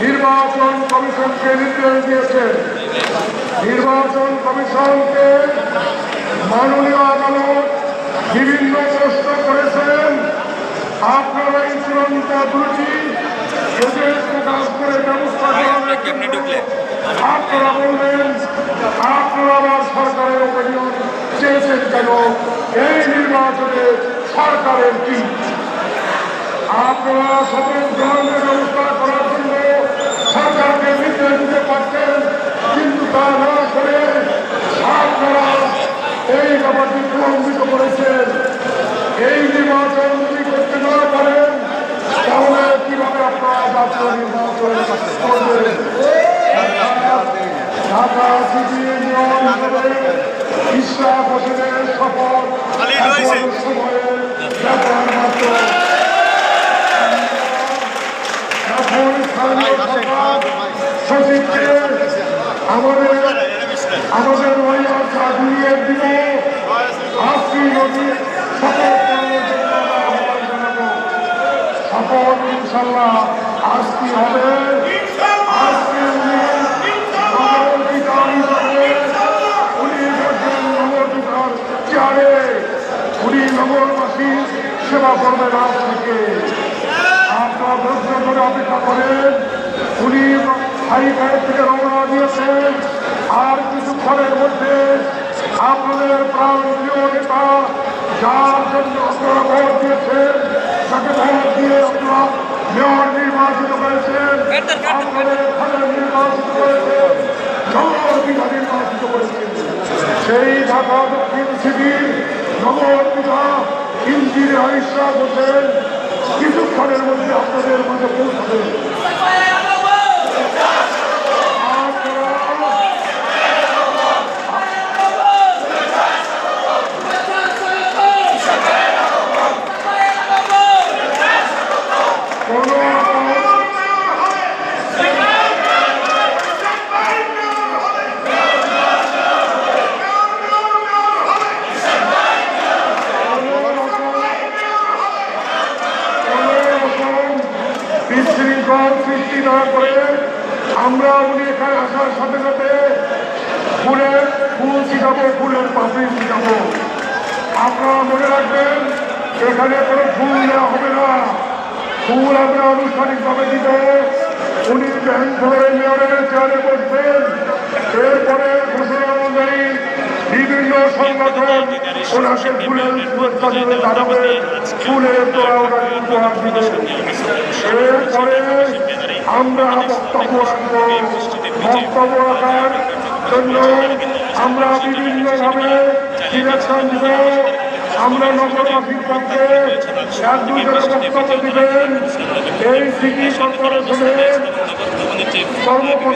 নির্বাচন কমিশনকে নির্দেশ দিয়েছেন। নির্বাচন কমিশনকে মাননীয় আদালত বিভিন্ন প্রশ্ন করেছেন। আপনারা এই চূড়ান্ত এদের করে ব্যবস্থা আপনারা বলবেন আপনারা আবার সরকারের ওপিনিয়ন চেয়েছেন কেন? এই নির্বাচনে সরকারের কি? আপনারা শপথ গ্রহণের ব্যবস্থা করার জন্য সরকারকে নির্দেশ দিতে পারতেন কিন্তু তা না করে আপনারা এই ব্যাপারটি প্রলম্বিত করেছেন এই নির্বাচন যদি করতে না পারেন তাহলে কীভাবে আপনারা জাতীয় নির্বাচন করবেন ঢাকা সিটি নিয়ম হিসেবে ইসলাম হোসেনের শপথ এখন সময়ে ব্যাপার মাত্র এখন স্থানীয় সরকার সচিবকে আমাদের আমাদের আশা ঘুরিয়ে দিব আজকে নদী শপথ করার জন্য আমরা আহ্বান ইনশাল্লাহ আজকে হবে নগরবাসীর সেবা করবেন আজ থেকে আপনারা ধৈর্য ধরে অপেক্ষা করেন। উনি হাইকোর্ট থেকে রওনা দিয়েছেন। আর কিছুক্ষণের মধ্যে আপনাদের প্রাণ প্রিয় নেতা যার জন্য আপনারা ভোট দিয়েছেন, তাকে ভোট দিয়ে আপনারা মেয়র নির্বাচিত করেছেন, আপনাদের এখানে নির্বাচিত করেছেন নগরপিতা নির্বাচিত সেই ঢাকা দক্ষিণ সিটির নগরপিতা ইঞ্জিনিয়ার ইশরাক হোসেন কিছুক্ষণের মধ্যে আপনাদের মাঝে পৌঁছাবে আপনারা কোনো রকম বিশৃঙ্খল সৃষ্টি না করে আমরা উনি এখানে আসার সাথে সাথে ফুলের ফুল ছিটাবো ফুলের পাপড়ি ছিটাবো আপনারা মনে রাখবেন, এখানে কোনো ফুল দেওয়া হবে না। ফুল আমরা আনুষ্ঠানিকভাবে দিব উনি ব্যাংক ধরে মেয়রের চেয়ারে বসবেন। এরপরে আমরা বক্তব্য রাখব আমরা বিভিন্নভাবে সিলেকশন দিব। আমরা নগরবাসীর পক্ষে এক দুজনে বক্তব্য দিবেন। এই সিটি কর্পোরেশনের